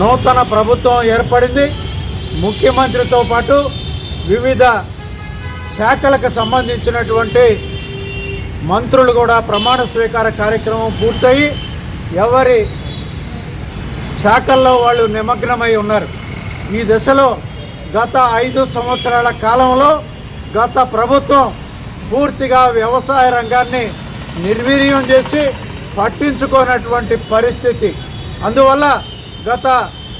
నూతన ప్రభుత్వం ఏర్పడింది. ముఖ్యమంత్రితో పాటు వివిధ శాఖలకు సంబంధించినటువంటి మంత్రులు కూడా ప్రమాణ స్వీకార కార్యక్రమం పూర్తయి ఎవరి శాఖల్లో వాళ్ళు నిమగ్నమై ఉన్నారు. ఈ దశలో గత ఐదు సంవత్సరాల కాలంలో గత ప్రభుత్వం పూర్తిగా వ్యవసాయ రంగాన్ని నిర్వీర్యం చేసి పట్టించుకోనటువంటి పరిస్థితి. అందువల్ల గత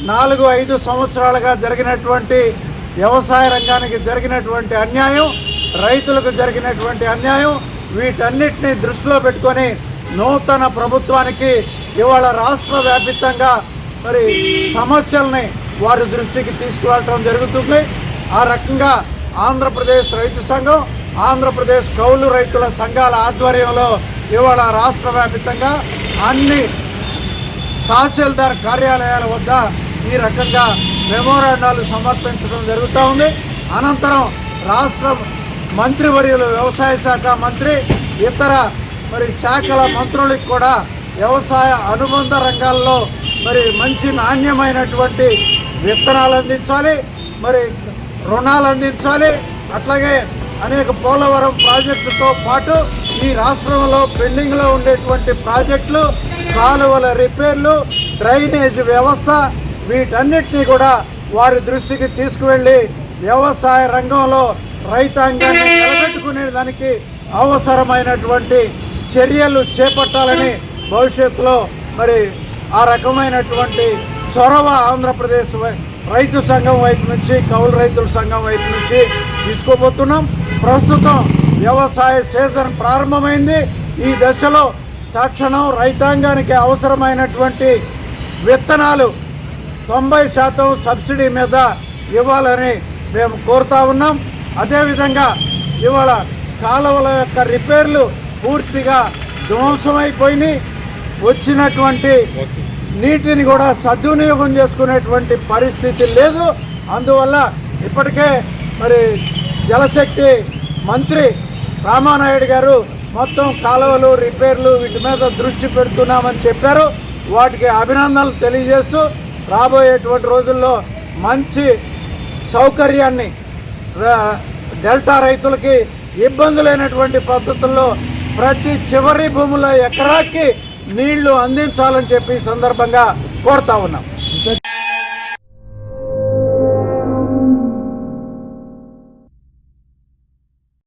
నాలుగు ఐదు సంవత్సరాలుగా జరిగినటువంటి వ్యవసాయ రంగానికి జరిగినటువంటి అన్యాయం రైతులకు జరిగినటువంటి అన్యాయం వీటన్నిటిని దృష్టిలో పెట్టుకొని నూతన ప్రభుత్వానికి ఇవాళ రాష్ట్ర వ్యాపితంగా మరి సమస్యల్ని వారి దృష్టికి తీసుకువెళ్ళటం జరుగుతుంది. ఆ రకంగా ఆంధ్రప్రదేశ్ రైతు సంఘం ఆంధ్రప్రదేశ్ కౌలు రైతుల సంఘాల ఆధ్వర్యంలో ఇవాళ రాష్ట్ర వ్యాపితంగా అన్ని తహసీల్దార్ కార్యాలయాల వద్ద ఈ రకంగా మెమోరాండాలు సమర్పించడం జరుగుతూ ఉంది. అనంతరం రాష్ట్ర మంత్రివర్యులు వ్యవసాయ శాఖ మంత్రి ఇతర మరి శాఖల మంత్రులకు కూడా వ్యవసాయ అనుబంధ రంగాల్లో మరి మంచి నాణ్యమైనటువంటి విత్తనాలు అందించాలి మరి రుణాలు అందించాలి. అట్లాగే అనేక పోలవరం ప్రాజెక్టుతో పాటు ఈ రాష్ట్రంలో పెండింగ్లో ఉండేటువంటి ప్రాజెక్టులు కాలువల రిపేర్లు డ్రైనేజ్ వ్యవస్థ వీటన్నిటినీ కూడా వారి దృష్టికి తీసుకువెళ్ళి వ్యవసాయ రంగంలో రైతాంగాన్ని నిలబెట్టుకునే దానికి అవసరమైనటువంటి చర్యలు చేపట్టాలని భవిష్యత్తులో మరి ఆ రకమైనటువంటి చొరవ ఆంధ్రప్రదేశ్ వై- రైతు సంఘం వైపు నుంచి కౌలు రైతుల సంఘం వైపు నుంచి తీసుకోబోతున్నాం. ప్రస్తుతం వ్యవసాయ సీజన్ ప్రారంభమైంది. ఈ దశలో తక్షణం రైతాంగానికి అవసరమైనటువంటి విత్తనాలు తొంభై శాతం సబ్సిడీ మీద ఇవ్వాలని మేము కోరుతా ఉన్నాం. అదేవిధంగా ఇవాళ కాలువల యొక్క రిపేర్లు పూర్తిగా ధ్వంసమైపోయినాయి. వచ్చినటువంటి నీటిని కూడా సద్వినియోగం చేసుకునేటువంటి పరిస్థితి లేదు. అందువల్ల ఇప్పటికే మరి జలశక్తి మంత్రి రామానాయుడు గారు మొత్తం కాలువలు రిపేర్లు వీటి మీద దృష్టి పెడుతున్నామని చెప్పారు. వాటికి అభినందనలు తెలియజేస్తూ రాబోయేటువంటి రోజుల్లో మంచి సౌకర్యాన్ని డెల్టా రైతులకి ఇబ్బంది లేనటువంటి పద్ధతుల్లో ప్రతి చివరి భూముల ఎకరాకి నీళ్ళు అందించాలని చెప్పి సందర్భంగా కోరుతా ఉన్నాం.